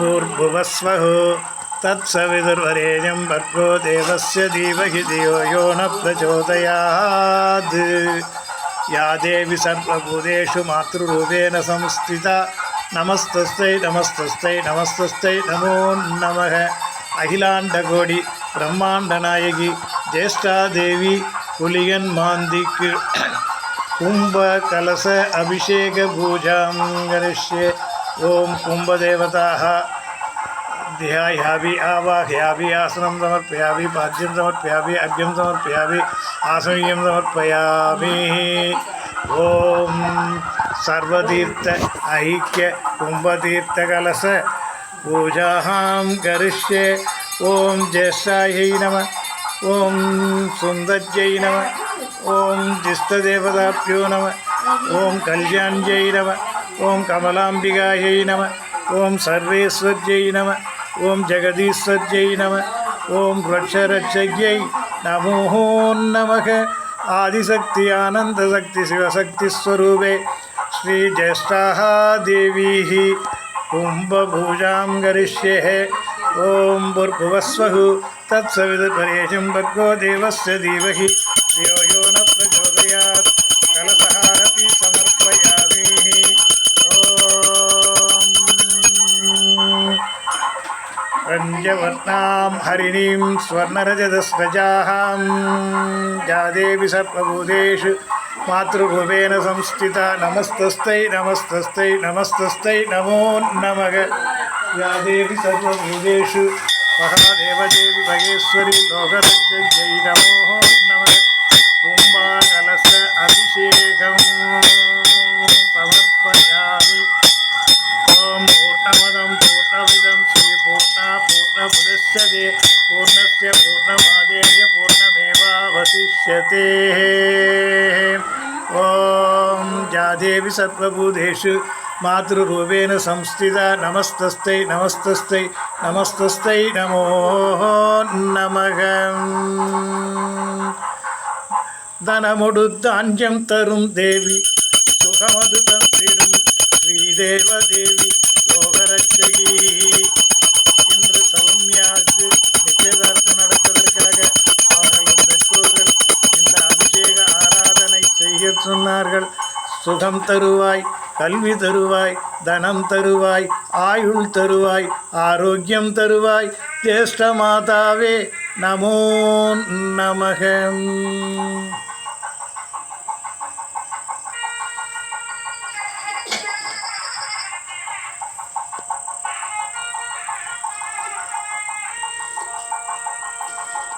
भूर्भुवस्वः तत्सवितुर्वरेण्यं भर्गो देवस्य धीमहि धियो यो न प्रचोदयात् या देवी सर्वभूतेषु मातृरूपेण संस्थिता नमस्तस्यै नमस्तस्यै नमस्तस्यै नमो नमः அகிலாண்டகோடி பிரம்மாண்ட நாயகி ஜேஷ்டாதேவி புலியன் மாந்திக்கு கும்ப கலச அபிஷேக பூஜாம் கரிஷ்யே ओम कुंभदेवता ध्यायाभि आवाह्याभि आसनं समर्पयामि पाद्यं समर्पयामि अभ्यं समर्पयामि आसनीयं समर्पयामि ओम सर्वतीर्थ ऐक्य कुम्भतीर्थकलश पूजा करिष्ये। ॐ नम नमः। ॐ नम नमः। ॐ जिष्टदेवताभ्यो नमः। कल्याण जय नम। ॐ कमलाम्बिकायै नमः ॐ सर्वेश्वर्यै नमः ॐ जगदीश्वर्यै नमः ॐ वृक्षरक्षज्ञै नमो नमः। आदिशक्ति, आनन्दशक्ति शिवशक्तिस्वरूपे श्रीज्येष्ठाः देवीः कुम्भभूजां करिष्ये ॐ भूर्भुवस्वः तत्सवितुर्वरेशं भर्गो देवस्य धीमहि। धियो पञ्चवर्णां हरिणीं स्वर्णरजतस्रजां या देवी सर्वभूतेषु मातृभूपेन संस्थिता नमस्तस्यै नमस्तस्यै नमस्तस्यै नमो नमः या देवी सर्वभूतेषु महादेवदेवी महेश्वरी लोकरक्षै नमो नमः कुम्भाकलश अभिषेकं मुच्यते पूर्णस्य पूर्णमादेय पूर्णमेवावशिष्यते ॐ या देवि सर्वभूतेषु मातृरूपेण संस्थिता नमस्तस्थै नमस्तस्थै नमस्तस्थै नमो नमः தனமொடு தாஞ்சம் தரும் தேவி சுகமது தந்திடும் ஸ்ரீதேவதேவி லோகரட்சகி சொன்னார்கள். சுகம் தருவாய் கல்வி தருவாய் தனம் தருவாய் ஆயுள் தருவாய் ஆரோக்கியம் தருவாய். ஜேஷ்ட மாதாவே நமோ நமகம்